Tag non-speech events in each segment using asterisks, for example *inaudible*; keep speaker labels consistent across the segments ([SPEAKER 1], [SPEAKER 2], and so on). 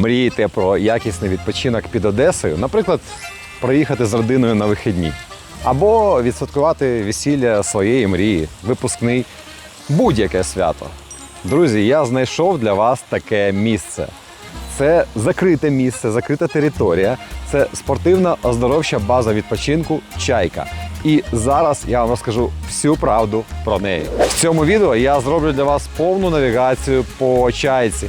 [SPEAKER 1] мрієте про якісний відпочинок під Одесою, наприклад, проїхати з родиною на вихідні, або відсвяткувати весілля своєї мрії, випускний, будь-яке свято. Друзі, я знайшов для вас таке місце. Це закрите місце, закрита територія. Це спортивна оздоровча база відпочинку Чайка. І зараз я вам розкажу всю правду про неї. В цьому відео я зроблю для вас повну навігацію по чайці,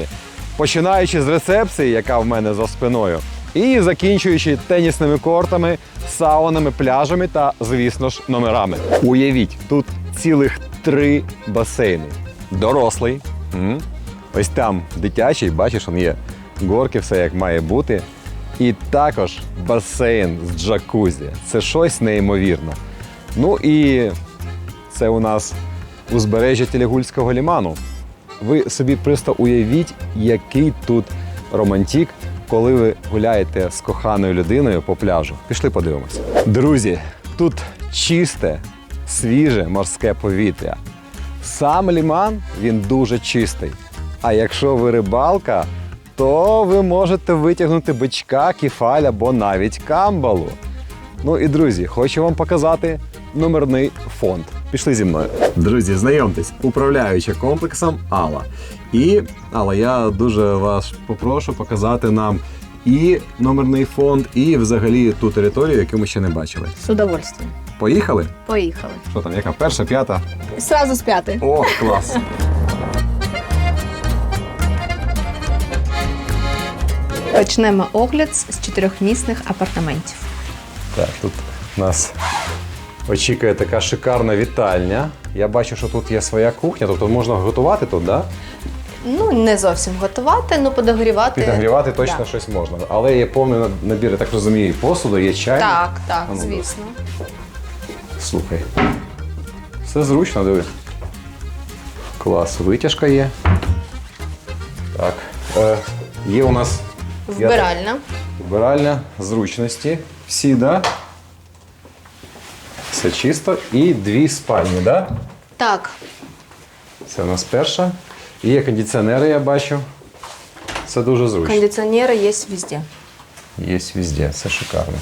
[SPEAKER 1] починаючи з рецепції, яка в мене за спиною, і закінчуючи тенісними кортами, саунами, пляжами та, звісно ж, номерами. Уявіть, тут цілих три басейни. Дорослий. Ось там дитячий, бачиш, он є горки, все як має бути. І також басейн з джакузі. Це щось неймовірне. Ну і це у нас узбережжя Телегульського ліману. Ви собі просто уявіть, який тут романтик, коли ви гуляєте з коханою людиною по пляжу. Пішли подивимося. Друзі, тут чисте, свіже морське повітря. Сам ліман він дуже чистий. А якщо ви рибалка, то ви можете витягнути бичка, кефаль або навіть камбалу. Ну і друзі, хочу вам показати номерний фонд. Пішли зі мною. Друзі, знайомтесь, управляюча комплексом Алла. І Алла, я дуже вас попрошу показати нам і номерний фонд, і взагалі ту територію, яку ми ще не бачили.
[SPEAKER 2] С удовольствием.
[SPEAKER 1] Поїхали?
[SPEAKER 2] Поїхали.
[SPEAKER 1] Що там, яка перша, п'ята?
[SPEAKER 2] Сразу з п'яти.
[SPEAKER 1] О, клас!
[SPEAKER 2] Почнемо огляд з чотирьохмісних апартаментів.
[SPEAKER 1] Так, тут нас очікує така шикарна вітальня. Я бачу, що тут є своя кухня, тобто можна готувати тут, да?
[SPEAKER 2] Ну, не зовсім готувати, ну подогрівати.
[SPEAKER 1] Підогрівати точно
[SPEAKER 2] Да.
[SPEAKER 1] щось можна. Але є повний набір, я так розумію, і посуду, є чай.
[SPEAKER 2] Так, так,
[SPEAKER 1] А ну,
[SPEAKER 2] звісно.
[SPEAKER 1] Слухай. Все зручно, диви. Клас, витяжка є. Так. Е, є у нас я так-
[SPEAKER 2] Вбиральна.
[SPEAKER 1] Вбиральня, зручності. Всі, да? Все чисто. І дві спальні, да?
[SPEAKER 2] Так,
[SPEAKER 1] Це у нас перша. І є кондиціонери, я бачу. Це дуже зручно.
[SPEAKER 2] кондиціонери є везде.
[SPEAKER 1] Є везде, це шикарно.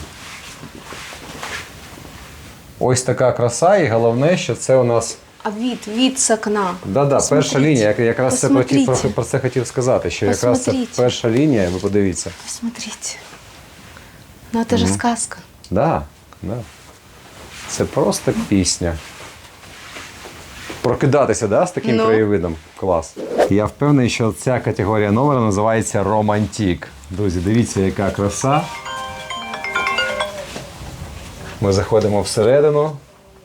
[SPEAKER 1] Ось така краса, і головне, що це у нас.
[SPEAKER 2] А від, від з окна.
[SPEAKER 1] Да-да, перша лінія. Я якраз це про, про, про це хотів сказати, що якраз це перша лінія, ви подивіться.
[SPEAKER 2] Посмотрите. Ну, це ж сказка.
[SPEAKER 1] Да, да. Це просто пісня. Прокидатися да, з таким
[SPEAKER 2] Ну.
[SPEAKER 1] краєвидом. Клас. Я впевнений, що ця категорія номера називається Романтік. Друзі, дивіться, яка краса. Ми заходимо всередину.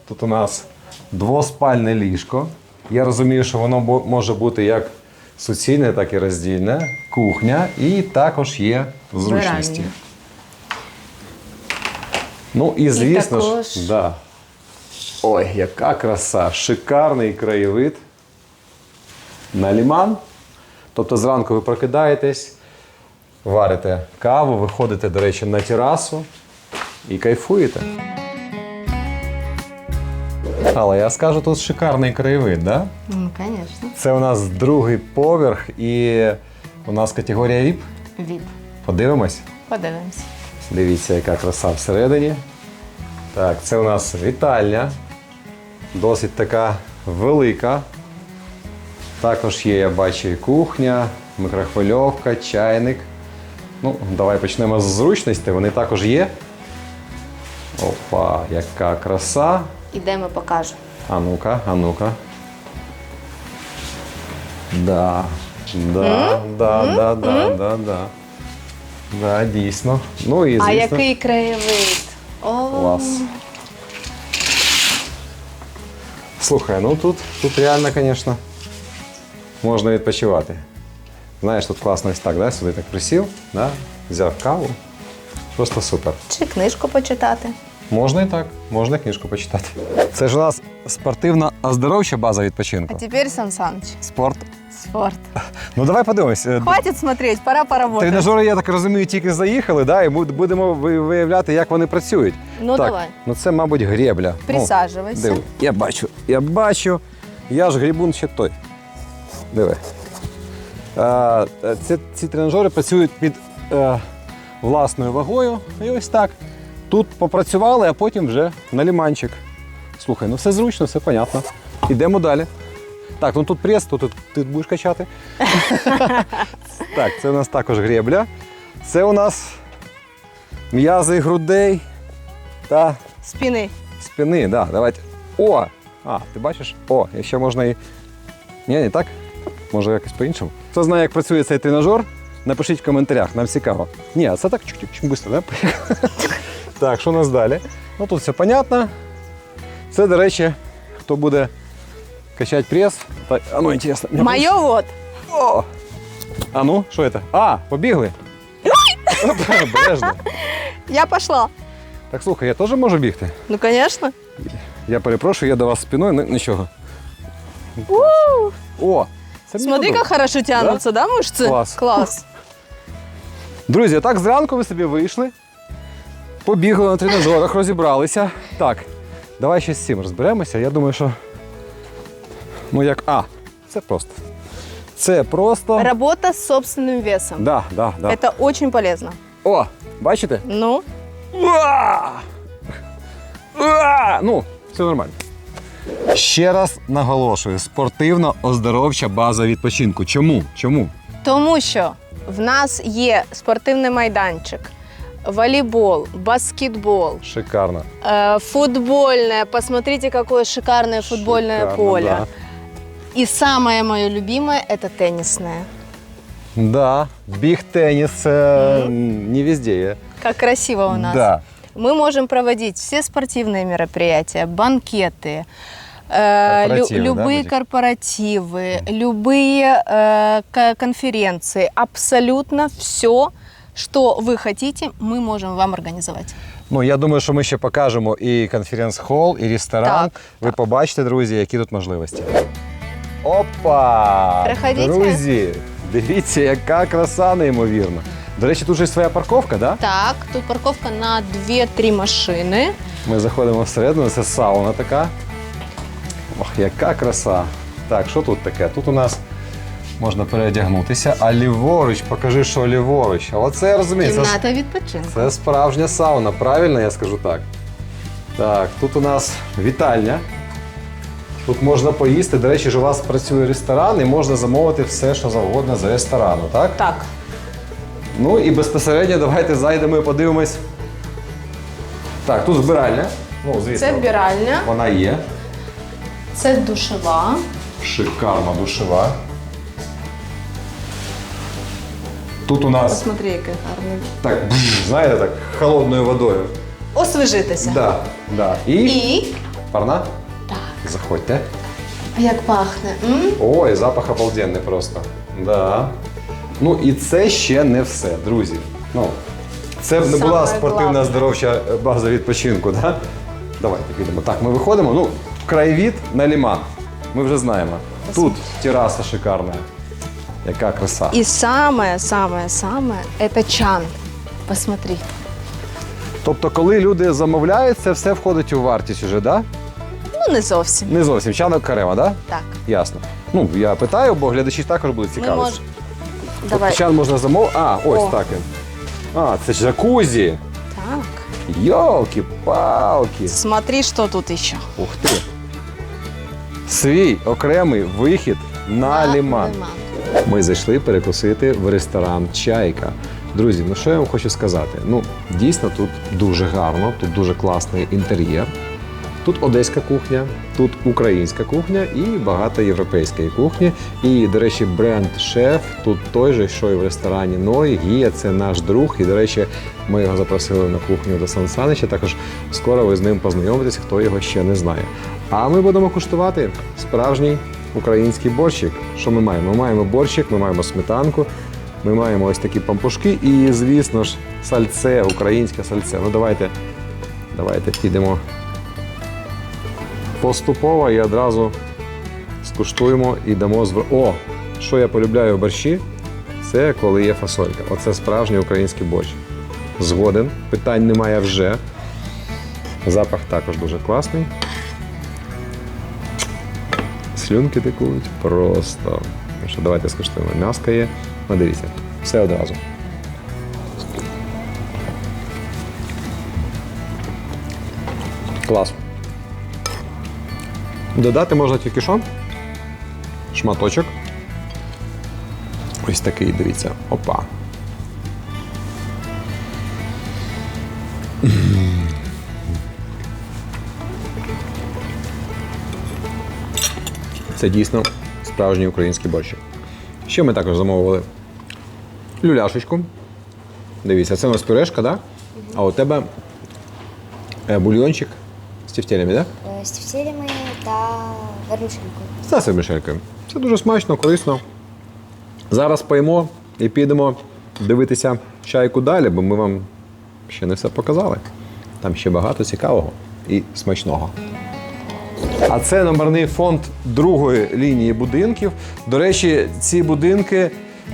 [SPEAKER 1] Тут у нас двоспальне ліжко. Я розумію, що воно може бути як суцільне, так і роздільне. Кухня і також є зручності. Ну і звісно
[SPEAKER 2] також-
[SPEAKER 1] ж, да. Ой, яка краса! Шикарний краєвид на ліман. Тобто зранку ви прокидаєтесь, варите каву, виходите, до речі, на терасу і кайфуєте. Але я скажу, тут шикарний краєвид, да?
[SPEAKER 2] Ну, звісно.
[SPEAKER 1] Це у нас другий поверх і у нас категорія VIP.
[SPEAKER 2] Від.
[SPEAKER 1] Подивимось.
[SPEAKER 2] Подивимось.
[SPEAKER 1] Дивіться, яка краса всередині. Так, це у нас вітальня. Досить така велика. Також є, я бачу, і кухня, мікрохвильовка, чайник. Ну, давай почнемо з зручності. Вони також є. Опа, яка краса.
[SPEAKER 2] Ідемо покажу.
[SPEAKER 1] А ну-ка, а ну-ка. Да. Да, да, да, да, да, да. Да, дійсно. Ну і звісно.
[SPEAKER 2] А який краєвид? О,
[SPEAKER 1] Клас. Слухай, ну тут, тут реально, звісно, можна відпочивати. Знаєш, тут класно ось так, да? сюди так присів, да? взяв каву. Просто супер.
[SPEAKER 2] Чи книжку почитати?
[SPEAKER 1] Можна і так, можна книжку почитати. Це ж у нас спортивна оздоровча база відпочинку.
[SPEAKER 2] тепер Сан Саныч.
[SPEAKER 1] Спорт.
[SPEAKER 2] Спорт.
[SPEAKER 1] Ну давай подивимось. Е,
[SPEAKER 2] Хватит смотреть, пора поработать.
[SPEAKER 1] Тренажери, я так розумію, тільки заїхали, да? і будемо виявляти, як вони працюють.
[SPEAKER 2] Ну,
[SPEAKER 1] так,
[SPEAKER 2] давай.
[SPEAKER 1] Ну це, мабуть, гребля. Ну, Диви, я бачу, я бачу. Я ж грибун ще той. Диви. Е, е, Ці, ці тренажери працюють під е, власною вагою. І ось так. Тут попрацювали, а потім вже на ліманчик. Слухай, ну все зручно, все понятно. Ідемо далі. Так, ну тут прес, тут, ти будеш качати. *laughs* так, це у нас також гребля. Це у нас м'язи грудей та
[SPEAKER 2] Спины.
[SPEAKER 1] спини. Да, давайте. О! А, ти бачиш? О, і ще можна і. Ні, не так? Може якось по-іншому. Хто знає, як працює цей тренажер, напишіть в коментарях, нам цікаво. Ні, а це так чуть-чуть швидко, да? *laughs* так, що у нас далі? Ну тут все понятно. Це, до речі, хто буде качати прес. Та, а ну, інтересно.
[SPEAKER 2] Мое вот.
[SPEAKER 1] О! А ну, що це? А, побігли. *laughs* Обережно.
[SPEAKER 2] Я пошла.
[SPEAKER 1] Так слухай, я теж можу бігти.
[SPEAKER 2] Ну, конечно.
[SPEAKER 1] Я перепрошую, я до вас спиною, ну, нічого. О! Це мені
[SPEAKER 2] Смотри, как
[SPEAKER 1] подобається.
[SPEAKER 2] хорошо тянутся, да, мышцы?
[SPEAKER 1] Класс.
[SPEAKER 2] Класс.
[SPEAKER 1] Друзі, так зранку ви собі вийшли, побігли на тренажерах, розібралися. Так, давай ще з цим розберемося. Я думаю, що. Ну як. А, це просто. Це просто.
[SPEAKER 2] Работа с собственным весом.
[SPEAKER 1] Да, да, да.
[SPEAKER 2] Это очень полезно.
[SPEAKER 1] О, бачите?
[SPEAKER 2] Ну,
[SPEAKER 1] Уа! Уа! Ну, все нормально. Ще раз наголошую: спортивно-оздоровча база відпочинку. Чому? Чому?
[SPEAKER 2] тому що в нас є спортивний майданчик, волейбол, баскетбол,
[SPEAKER 1] Шикарно.
[SPEAKER 2] э, футбольное. Посмотрите, какое шикарное футбольное
[SPEAKER 1] Шикарно,
[SPEAKER 2] поле.
[SPEAKER 1] Да.
[SPEAKER 2] И самое мое любимое – это теннисное.
[SPEAKER 1] да, біг теніс це не везде є.
[SPEAKER 2] Как красиво у нас.
[SPEAKER 1] Да.
[SPEAKER 2] Мы можем проводить все спортивные мероприятия, банкеты, э, лю-
[SPEAKER 1] Корпоративы, да,
[SPEAKER 2] любые
[SPEAKER 1] Вадик?
[SPEAKER 2] корпоративы, любые э, ко- конференции. Абсолютно все, что вы хотите, мы можем вам организовать.
[SPEAKER 1] Ну, я думаю, що ми ще покажемо і конференц-хол, і ресторан.
[SPEAKER 2] Так,
[SPEAKER 1] Ви побачите, друзі, які тут можливості. Опа!
[SPEAKER 2] Приходіть.
[SPEAKER 1] Друзі, дивіться, яка краса неймовірна. До речі, тут же є своя парковка, да?
[SPEAKER 2] Так, тут парковка на 2-3 машини.
[SPEAKER 1] Ми заходимо всередину, це сауна така. Ох, яка краса. Так, що тут таке? Тут у нас можна переодягнутися, а ліворуч, покажи, що ліворуч. А оце я розумію. Це,
[SPEAKER 2] Кімната відпочинку.
[SPEAKER 1] це справжня сауна, правильно я скажу так. Так, тут у нас вітальня. Тут можна поїсти. До речі, ж у вас працює ресторан і можна замовити все, що завгодно з ресторану, так?
[SPEAKER 2] Так,
[SPEAKER 1] Ну і безпосередньо давайте зайдемо і подивимось. Так, тут збиральня. Ну, звісно,
[SPEAKER 2] це вбиральня,
[SPEAKER 1] вона є.
[SPEAKER 2] це душова.
[SPEAKER 1] Шикарна душева. Тут у нас
[SPEAKER 2] Посмотри, який гарний.
[SPEAKER 1] так, бжж, знаєте, так, холодною водою.
[SPEAKER 2] Освіжитися.
[SPEAKER 1] Да, да. І,
[SPEAKER 2] І
[SPEAKER 1] парна?
[SPEAKER 2] Так,
[SPEAKER 1] Заходьте.
[SPEAKER 2] як пахне. М?
[SPEAKER 1] Ой, запах обалденний просто. Да. Ну і це ще не все, друзі. Ну, це б не була спортивна
[SPEAKER 2] главне.
[SPEAKER 1] здоровча база відпочинку, да? Давайте підемо. Так, ми виходимо. Ну, краєвід на ліман. Ми вже знаємо. Тут тераса шикарна. Яка краса.
[SPEAKER 2] И самое-самое-самое – это чан. Посмотри.
[SPEAKER 1] Тобто, коли люди замовляють, це все входить у вартість уже, да?
[SPEAKER 2] Ну, не зовсім.
[SPEAKER 1] Не зовсім. Чанок карема, да?
[SPEAKER 2] Так.
[SPEAKER 1] Ясно. Ну, я питаю, бо глядачі також будуть
[SPEAKER 2] Ми
[SPEAKER 1] цікавитися.
[SPEAKER 2] Давай.
[SPEAKER 1] Тобто чан можна замовити. А, ось
[SPEAKER 2] О.
[SPEAKER 1] так він. А, це ж джакузі.
[SPEAKER 2] Так.
[SPEAKER 1] Йолки-палки.
[SPEAKER 2] Смотри, что тут еще.
[SPEAKER 1] Ух ти. Свій окремий вихід на, ліман. Ми зайшли перекусити в ресторан Чайка. Друзі, ну що я вам хочу сказати? Ну, дійсно, тут дуже гарно, тут дуже класний інтер'єр. Тут одеська кухня, тут українська кухня і багато європейської кухні. І, до речі, бренд шеф тут той же, що і в ресторані Ной. Гія це наш друг. І, до речі, ми його запросили на кухню до Сан Санича. Також скоро ви з ним познайомитесь, хто його ще не знає. А ми будемо куштувати справжній український борщик. Що ми маємо? Ми маємо борщик, ми маємо сметанку, ми маємо ось такі пампушки і, звісно ж, сальце, українське сальце. Ну давайте, давайте підемо поступово і одразу скуштуємо і дамо звер... О! Що я полюбляю в борщі, це коли є фасолька. Оце справжній український борщ. Згоден, питань немає вже. Запах також дуже класний. Слюнки текуть просто. Що, давайте скуштуємо. М'яска є. Ну, дивіться, все одразу. Клас. Додати можна тільки що? Шматочок. Ось такий, дивіться. Опа. Це дійсно справжній український борщ. Ще ми також замовили люляшечку. Дивіться, це у нас пюрешка, да? а у тебе е, бульйончик з тефтелями, так? Да?
[SPEAKER 3] Е, з тефтелями та вермішелькою.
[SPEAKER 1] Все мішелькою. Це дуже смачно, корисно. Зараз поїмо і підемо дивитися чайку далі, бо ми вам ще не все показали. Там ще багато цікавого і смачного. А це номерний фонд другої лінії будинків. До речі, ці будинки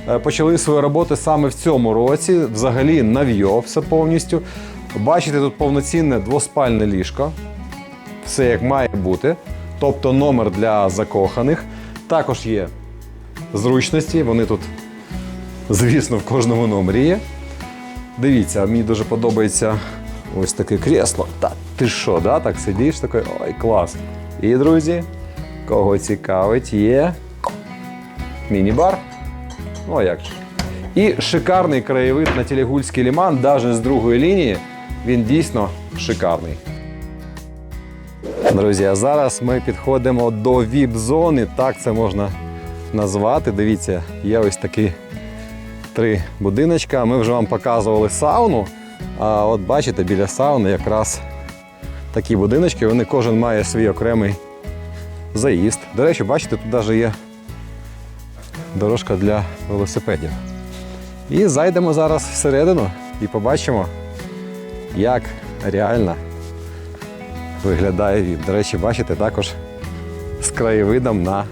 [SPEAKER 1] е, почали свою роботу саме в цьому році. Взагалі нав'йо все повністю. Бачите, тут повноцінне двоспальне ліжко. Все як має бути. Тобто номер для закоханих. Також є зручності. Вони тут, звісно, в кожному номері є. Дивіться, мені дуже подобається ось таке кресло. Та ти що, да? так сидиш, такий, ой, клас. І, друзі, кого цікавить, є міні-бар. Ну, а як же. І шикарний краєвид на Телегульський ліман, навіть з другої лінії, він дійсно шикарний. Друзі, а зараз ми підходимо до віп-зони, так це можна назвати. Дивіться, є ось такі три будиночка. Ми вже вам показували сауну. А от бачите, біля сауни якраз такі будиночки, вони кожен має свій окремий заїзд. До речі, бачите, тут навіть є дорожка для велосипедів. І зайдемо зараз всередину і побачимо, як реально виглядає він. До речі, бачите, також з краєвидом на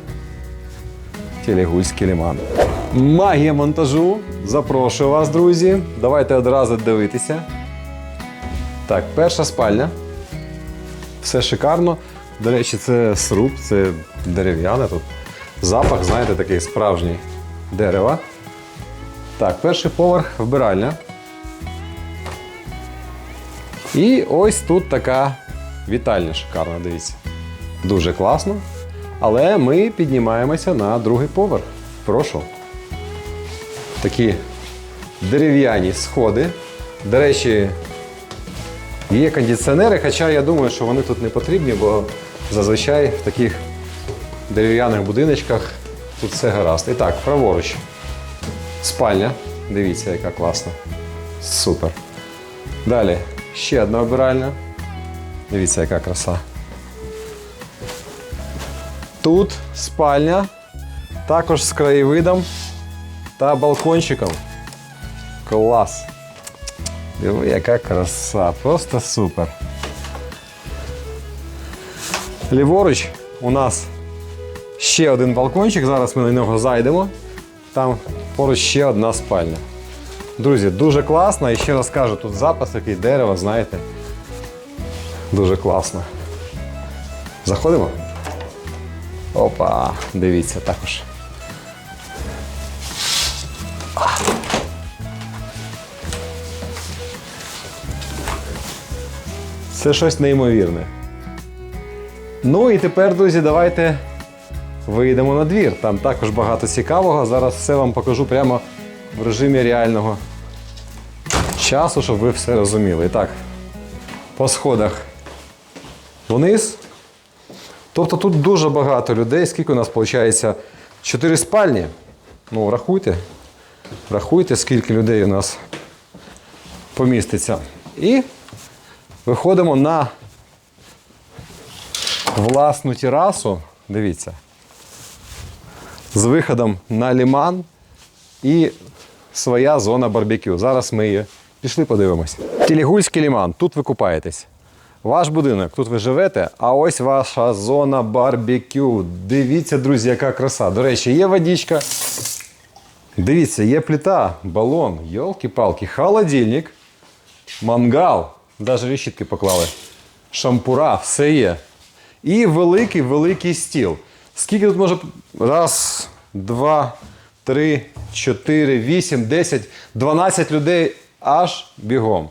[SPEAKER 1] Телегульський лиман. Магія монтажу. Запрошую вас, друзі. Давайте одразу дивитися. Так, перша спальня. Все шикарно. До речі, це сруб, це дерев'яне тут. Запах, знаєте, такий справжній дерева. Так, перший поверх вбиральня. І ось тут така вітальня шикарна, дивіться. Дуже класно. Але ми піднімаємося на другий поверх. Прошу. Такі дерев'яні сходи. До речі, є кондиціонери, хоча я думаю, що вони тут не потрібні, бо зазвичай в таких дерев'яних будиночках тут все гаразд. І так, праворуч. Спальня. Дивіться, яка класна. Супер. Далі ще одна обиральня. Дивіться, яка краса. Тут спальня, також з краєвидом та балкончиком. Клас. Диви, яка краса, просто супер. Ліворуч у нас ще один балкончик, зараз ми на нього зайдемо. Там поруч ще одна спальня. Друзі, дуже класно. І ще раз кажу, тут запас такий дерева, знаєте. Дуже класно. Заходимо? Опа, дивіться також. Це щось неймовірне. Ну і тепер, друзі, давайте вийдемо на двір. Там також багато цікавого. Зараз все вам покажу прямо в режимі реального часу, щоб ви все розуміли. І так, по сходах вниз. Тобто тут дуже багато людей. Скільки у нас виходить? Чотири спальні. Ну, рахуйте. Рахуйте, скільки людей у нас поміститься. І виходимо на власну терасу. Дивіться. З виходом на ліман і своя зона барбекю. Зараз ми її пішли подивимось. Тілігульський ліман. Тут ви купаєтесь. Ваш будинок, тут ви живете, а ось ваша зона барбекю. Дивіться, друзі, яка краса. До речі, є водичка. Дивіться, є плита, балон, йолки-палки, холодильник, мангал, навіть решітки поклали. Шампура, все є. І великий-великий стіл. Скільки тут може. Раз, два, три, чотири, вісім, десять, дванадцять людей аж бігом.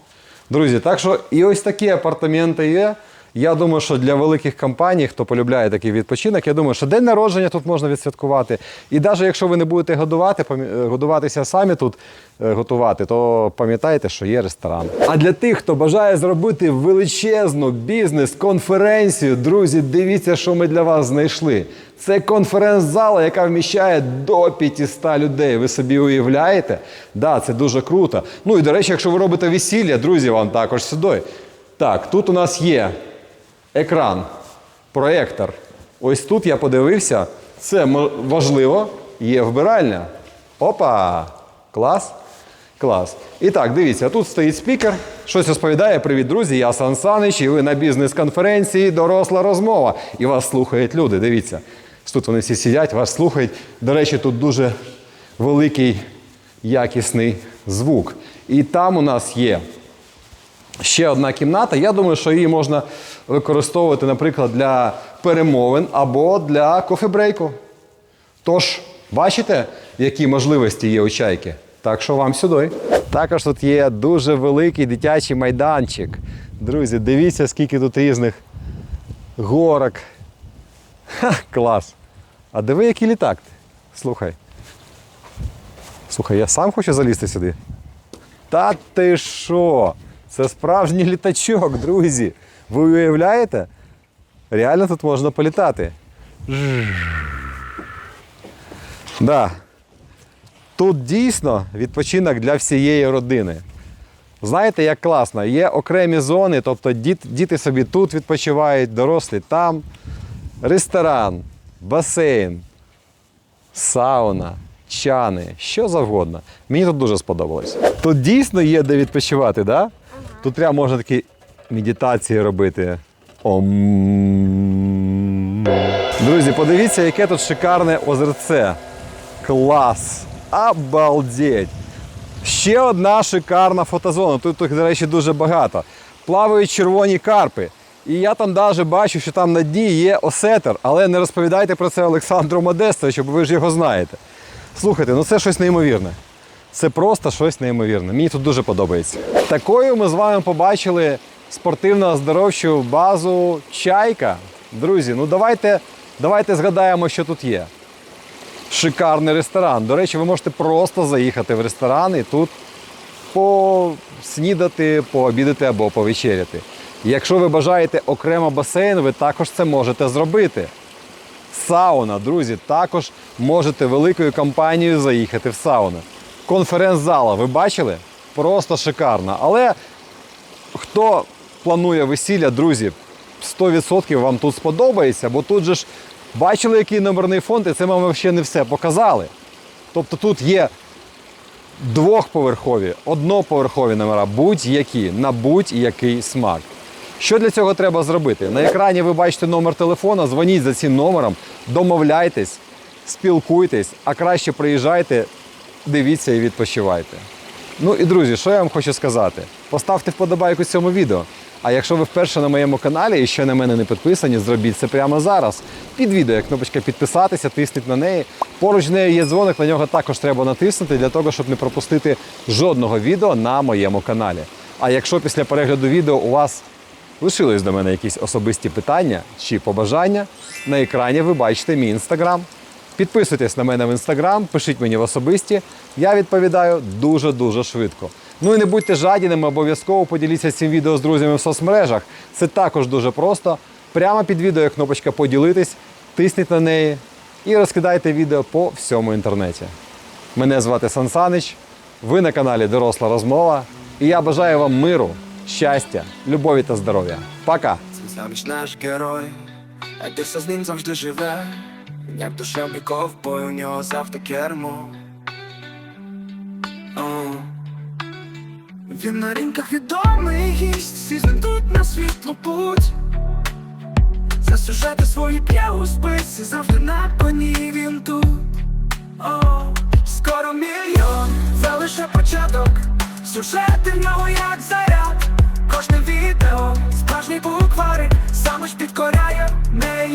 [SPEAKER 1] Друзі, так що і ось такі апартаменти є. Я думаю, що для великих компаній, хто полюбляє такий відпочинок, я думаю, що день народження тут можна відсвяткувати. І навіть якщо ви не будете годувати, е, годуватися самі тут е, готувати, то пам'ятайте, що є ресторан. А для тих, хто бажає зробити величезну бізнес-конференцію, друзі, дивіться, що ми для вас знайшли. Це конференц-зала, яка вміщає до 500 людей. Ви собі уявляєте? Да, це дуже круто. Ну і до речі, якщо ви робите весілля, друзі, вам також сюди. Так, тут у нас є екран, проєктор. Ось тут я подивився. Це важливо. Є вбиральня. Опа! Клас. Клас. І так, дивіться, тут стоїть спікер, щось розповідає. Привіт, друзі, я Сан Санич, і ви на бізнес-конференції Доросла розмова. І вас слухають люди. Дивіться. Тут вони всі сидять, вас слухають. До речі, тут дуже великий якісний звук. І там у нас є ще одна кімната. Я думаю, що її можна використовувати, наприклад, для перемовин або для кофебрейку. Тож, бачите, які можливості є у чайки? Так що вам сюди. Також тут є дуже великий дитячий майданчик. Друзі, дивіться, скільки тут різних горок. Ха, клас. А диви, який літак. Слухай. Слухай, я сам хочу залізти сюди. Та ти що? Це справжній літачок, друзі. Ви уявляєте? Реально тут можна політати. Да. Тут дійсно відпочинок для всієї родини. Знаєте, як класно, є окремі зони, тобто діт- діти собі тут відпочивають, дорослі там. Ресторан, басейн, сауна, чани, що завгодно. Мені тут дуже сподобалось. Тут дійсно є де відпочивати, да? Тут прямо можна такі медитації робити. Ом. Друзі, подивіться, яке тут шикарне озерце. Клас! Обалдеть! Ще одна шикарна фотозона. Тут їх, до речі, дуже багато. Плавають червоні карпи. І я там навіть бачу, що там на дні є осетер, але не розповідайте про це Олександру Модестовичу, бо ви ж його знаєте. Слухайте, ну це щось неймовірне. Це просто щось неймовірне. Мені тут дуже подобається. Такою ми з вами побачили спортивно-оздоровчу базу Чайка. Друзі, ну давайте, давайте згадаємо, що тут є шикарний ресторан. До речі, ви можете просто заїхати в ресторан і тут поснідати, пообідати або повечеряти. Якщо ви бажаєте окремо басейн, ви також це можете зробити. Сауна, друзі, також можете великою компанією заїхати в сауну. Конференц-зала, ви бачили? Просто шикарна. Але хто планує весілля, друзі, 100% вам тут сподобається, бо тут же ж бачили, який номерний фонд, і це вам ще не все показали. Тобто тут є двохповерхові, одноповерхові номера, будь-які, на будь-який смак. Що для цього треба зробити? На екрані ви бачите номер телефона, дзвоніть за цим номером, домовляйтесь, спілкуйтесь, а краще приїжджайте, дивіться і відпочивайте. Ну і друзі, що я вам хочу сказати? Поставте вподобайку цьому відео. А якщо ви вперше на моєму каналі і ще на мене не підписані, зробіть це прямо зараз. Під відео є кнопочка підписатися, тисніть на неї. Поруч нею є дзвоник, на нього також треба натиснути для того, щоб не пропустити жодного відео на моєму каналі. А якщо після перегляду відео у вас лишились до мене якісь особисті питання чи побажання, на екрані ви бачите мій інстаграм. Підписуйтесь на мене в інстаграм, пишіть мені в особисті. Я відповідаю дуже-дуже швидко. Ну і не будьте жадіними, обов'язково поділіться цим відео з друзями в соцмережах. Це також дуже просто. Прямо під відео є кнопочка поділитись, тисніть на неї і розкидайте відео по всьому інтернеті. Мене звати Сан Санич, ви на каналі Доросла Розмова. І я бажаю вам миру, щастя, любові та здоров'я. Пока!
[SPEAKER 4] Це наш герой, а ти все з ним завжди живе, як душевний ковбой, у нього завжди кермо. О. Він на ринках відомий гість, всі знайдуть на світлу путь. За сюжети свої п'є у списі, завжди на коні він тут. О, скоро мільйон, це лише початок. Сюжети в нього як заряд. Кожне відео, справжній букварик, саме ж підкоряє не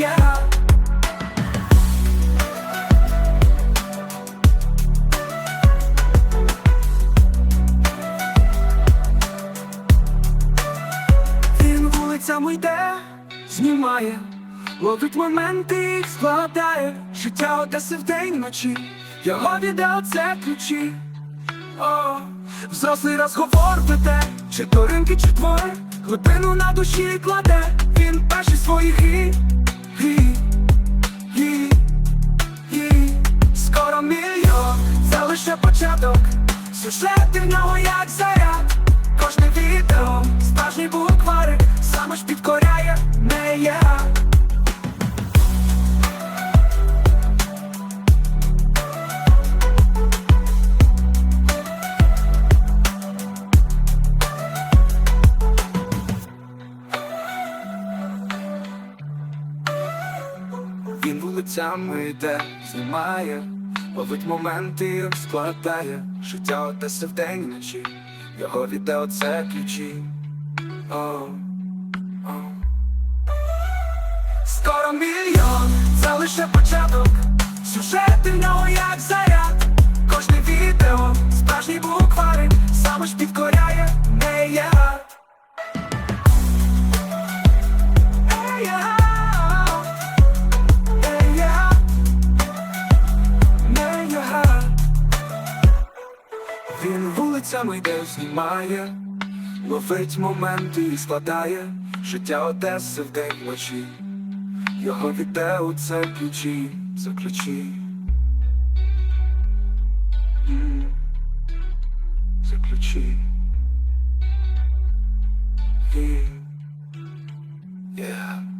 [SPEAKER 4] ловить моменти і складає життя Одеси вдень вночі, його відео це ключі. О, взрослий розговор веде, чи то ринки, чи твори, глибину на душі кладе, він перший своїх гі, гі, гі, гі. Скоро мільйон, це лише початок, сюжети в нього як заряд, кожне відео, справжній букварик, Вулицями йде, знімає, ловить моменти, складає. Життя Одеси вдень і вночі, його відео це ключі. О, о. Скоро мільйон, це лише початок, сюжети в нього як заряд, кожне відео, справжній букварик, саме ж підкоряє знімає, ловить моменти і складає життя Одеси в день вночі. Його віде у це ключі, за ключі. За. Yeah.